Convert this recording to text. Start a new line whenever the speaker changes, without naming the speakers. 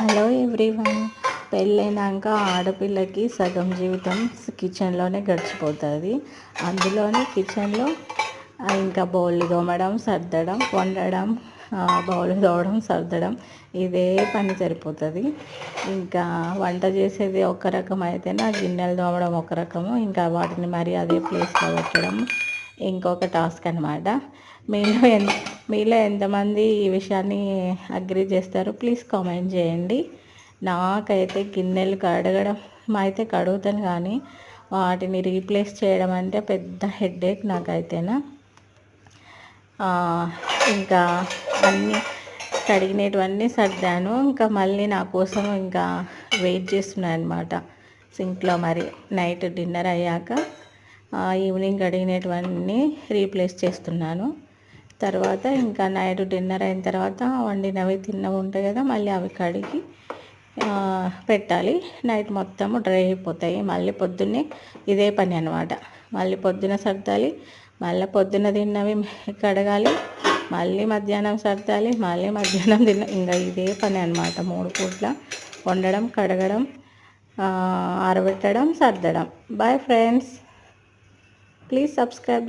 Hello everyone. పెళ్ళైనాక ఆడపిల్లకి సగం జీవితం కిచెన్లోనే గడిచిపోతుంది. అందులోనే కిచెన్లో ఇంకా బౌల్ తోమడం సర్దడం వండడం బౌల్ తోమడం సర్దడం ఇదే పని సరిపోతుంది. ఇంకా వంట చేసేది ఒక రకం అయితే నా గిన్నెలు తోమడం ఒక రకము ఇంకా వాటిని మరి అదే ప్లేస్లో పెట్టడం ఇంకొక టాస్క్ అనమాట మీలో ఎంత మీలో ఎంతమంది ఈ విషయాన్ని అగ్రి చేస్తారు? ప్లీజ్ కామెంట్ చేయండి. నాకైతే గిన్నెలు కడగడం అయితే కడుగుతాను కానీ వాటిని రీప్లేస్ చేయడం అంటే పెద్ద హెడ్ఏక్ నాకైతేనా? ఇంకా అన్నీ కడిగినటువన్నీ సర్దాను. ఇంకా మళ్ళీ నా కోసం ఇంకా వెయిట్ చేస్తున్నాను అనమాట సింక్లో మరి నైట్ డిన్నర్ అయ్యాక ఈవినింగ్ కడిగినటువన్నీ రీప్లేస్ చేస్తున్నాను. తర్వాత ఇంకా నైట్ డిన్నర్ అయిన తర్వాత వండినవి తిన్నవి ఉంటాయి కదా మళ్ళీ అవి కడిగి పెట్టాలి. నైట్ మొత్తము డ్రై అయిపోతాయి. మళ్ళీ పొద్దున్నే ఇదే పని అనమాట మళ్ళీ పొద్దున సర్దాలి మళ్ళీ పొద్దున తిన్నవి కడగాలి మళ్ళీ మధ్యాహ్నం సర్దాలి మళ్ళీ మధ్యాహ్నం తిన్న ఇంకా ఇదే పని అనమాట మూడు పూట్ల వండడం కడగడం ఆరబెట్టడం సర్దడం. Bye friends please subscribe